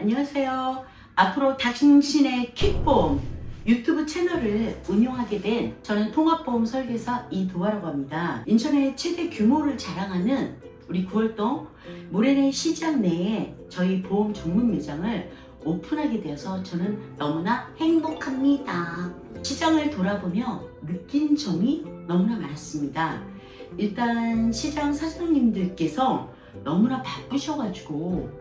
안녕하세요. 앞으로 당신의 킥보험 유튜브 채널을 운영하게 된 저는 통합보험 설계사 이도아라고 합니다. 인천의 최대 규모를 자랑하는 우리 구월동 모래내 시장 내에 저희 보험 전문 매장을 오픈하게 되어서 저는 너무나 행복합니다. 시장을 돌아보며 느낀 점이 너무나 많았습니다. 일단 시장 사장님들께서 너무나 바쁘셔가지고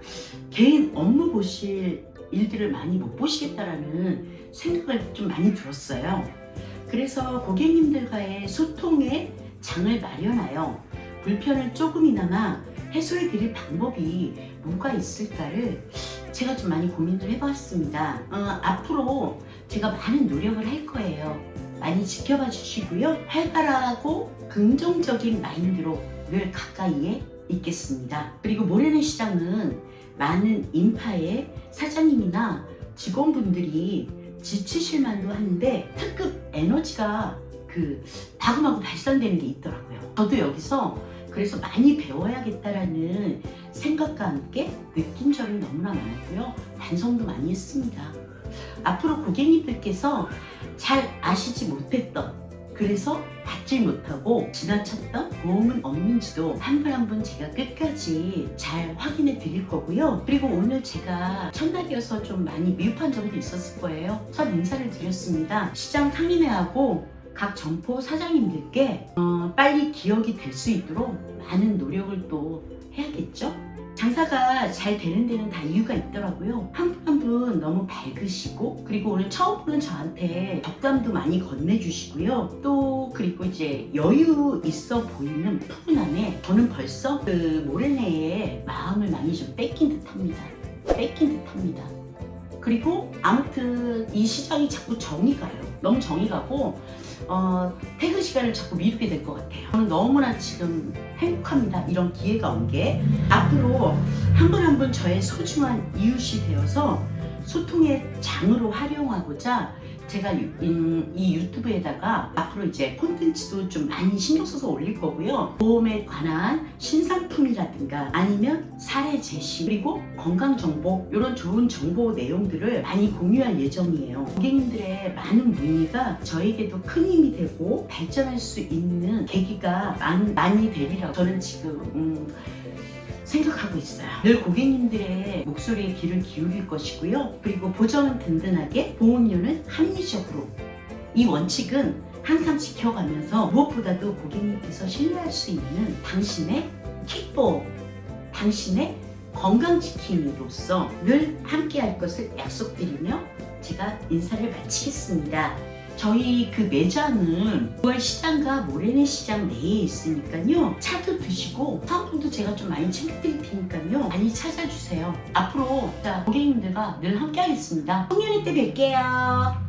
개인 업무 보실 일들을 많이 못 보시겠다라는 생각을 좀 많이 들었어요. 그래서 고객님들과의 소통에 장을 마련하여 불편을 조금이나마 해소해 드릴 방법이 뭐가 있을까를 제가 좀 많이 고민을 해봤습니다. 어, 앞으로 제가 많은 노력을 할 거예요. 많이 지켜봐 주시고요. 활발하고 긍정적인 마인드로 늘 가까이에 있겠습니다. 그리고 모래내 시장은 많은 인파의 사장님이나 직원분들이 지치실 만도 하는데 특급 에너지가 그 마구마구 발산되는 게 있더라고요. 저도 여기서 그래서 많이 배워야겠다라는 생각과 함께 느낀 점이 너무나 많았고요. 반성도 많이 했습니다. 앞으로 고객님들께서 잘 아시지 못했던 그래서 받질 못하고 지나쳤던 보험은 없는지도 한 분 한 분 제가 끝까지 잘 확인해 드릴 거고요. 그리고 오늘 제가 첫날이어서 좀 많이 미흡한 점도 있었을 거예요. 첫 인사를 드렸습니다. 시장 상인회하고 각 점포 사장님들께 어, 빨리 기억이 될 수 있도록 많은 노력을 또 해야겠죠? 장사가 잘 되는 데는 다 이유가 있더라고요. 한분한 분 너무 밝으시고 그리고 오늘 처음 보는 저한테 덕담도 많이 건네주시고요. 또 그리고 이제 여유 있어 보이는 푸근함에 저는 벌써 그 모래내의 마음을 많이 좀 뺏긴 듯합니다. 뺏긴 듯합니다. 그리고 아무튼 이 시장이 자꾸 정이 가요. 너무 정이 가고 어, 퇴근 시간을 자꾸 미루게 될 것 같아요. 저는 너무나 지금 행복합니다. 이런 기회가 온 게 앞으로 한 분 한 분 저의 소중한 이웃이 되어서 소통의 장으로 활용하고자 제가 유- 음, 이 유튜브에다가 앞으로 이제 콘텐츠도 좀 많이 신경 써서 올릴 거고요. 보험에 관한 신상품이라든가 아니면 사례 제시 그리고 건강 정보 이런 좋은 정보 내용들을 많이 공유할 예정이에요. 고객님들의 많은 문의가 저에게도 큰 힘이 되고 발전할 수 있는 계기가 많, 많이 되리라고 저는 지금 음, 생각하고 있어요. 늘 고객님들의 목소리에 귀를 기울일 것이고요. 그리고 보정은 든든하게, 보험료는 합리적으로. 이 원칙은 항상 지켜가면서 무엇보다도 고객님께서 신뢰할 수 있는 당신의 킥보, 당신의 건강지킴이로서 늘 함께할 것을 약속드리며 제가 인사를 마치겠습니다. 저희 그 매장은 9월 시장과 모래내 시장 내에 있으니까요. 차도 드시고 사은품도 제가 좀 많이 챙겨드릴 테니까요. 많이 찾아주세요. 앞으로 고객님들과 늘 함께 하겠습니다. 송년회 때 뵐게요.